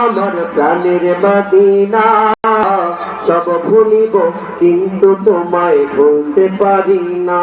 আমার প্রাণের মদিনা। সব ভুলিব কিন্তু তোমায় ভুলতে পারি না।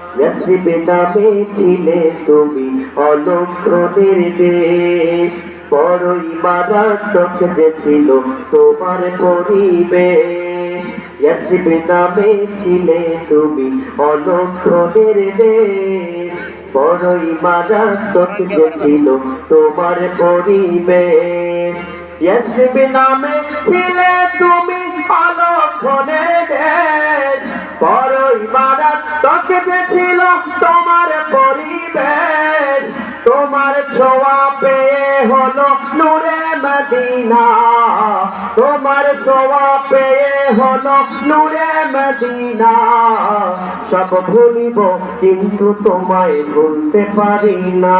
রেসিপি নামে ছিলে তুমি অলক্ষণের দেশ। বড়ই মারাত্মক যে ছিল তোমার পরিবেশ। নামে ছিলে তুমি অলক্ষণের দেশ। বড়ই মারাত্মক যে ছিল তোমার পরিবেশ। নামে ছিলে তুমি অলক্ষণের দেশ। মারাত্মক যে ছিল তোমার পরিবেশ। তোমার ছোঁয়া পেয়ে হলো নূরে মদিনা। তোমার ছোঁয়া পেয়ে হলো নূরে মদিনা। সব ভুলিব কিন্তু তোমায় ভুলতে পারি না।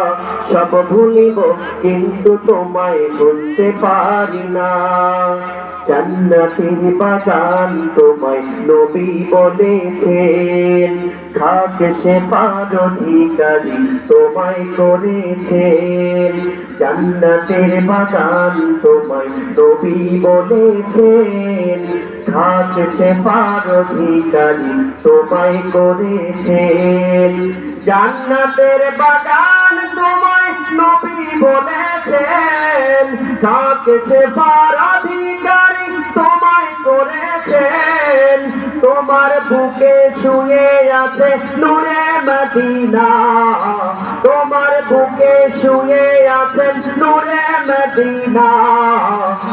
সব ভুলিব, কিন্তু তোমায় ভুলতে পারি না। জান্নাতের বাগান তোমায় নবী বলেছেন খাক সে পার অধিকারী তোমায় করেছেন। জান্নাতের বাগান তোমায় নবী বলেছেন খাক সে পার অধিকারী তোমায় করেছেন। জান্নাতের বাগান তোমায় নবী বলেছেন খাক সে পারাধিকারী তোমায় করেছেন। তোমার বুকে শুয়ে আছে নূরে মদিনা। তোমার বুকে শুয়ে আছেন নূরে মদিনা।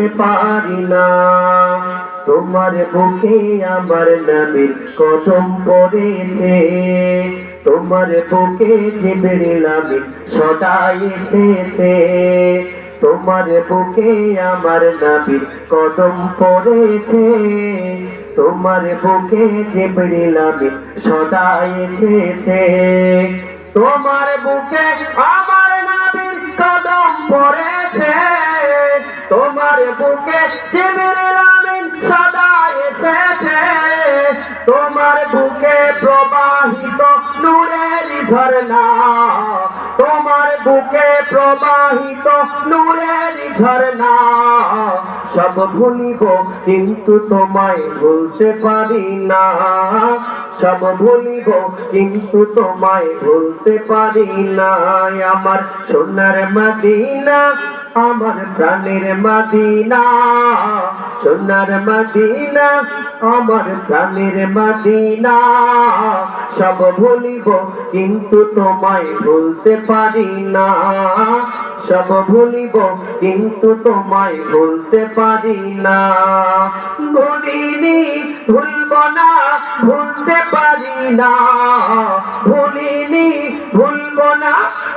পারি না। তোমার বুকে আমার নামের কদম পড়েছে। তোমার বুকে জিবরিল আমিন সদাই এসেছে। তোমার বুকে আমার নাবির কদম পড়েছে। তোমার বুকে জিবরিল আমিন সদাই এসেছে। তোমার বুকে আমার নাবির কদম পড়েছে। তোমার বুকে জিবরিল আমিন সদা এসেছে। তোমার বুকে প্রবাহিত নূরের ঝরনা বুকে প্রবাহিত নূরের ঝরনা সব ভুলিব, কিন্তু তোমায় ভুলতে পারি না। সব ভুলিব, কিন্তু তোমায় ভুলতে পারি না। আমার সোনার মদিনা, আমার প্রাণের মদিনা। সোনার মদিনা, আমার প্রাণের মদিনা। সব ভুলিব, কিন্তু তোমায় ভুলতে পারি না। সব ভুলিব, কিন্তু তোমায় ভুলতে পারি না। ভুলিনি ভুলব না, ভুলতে পারি না। ভুলিনি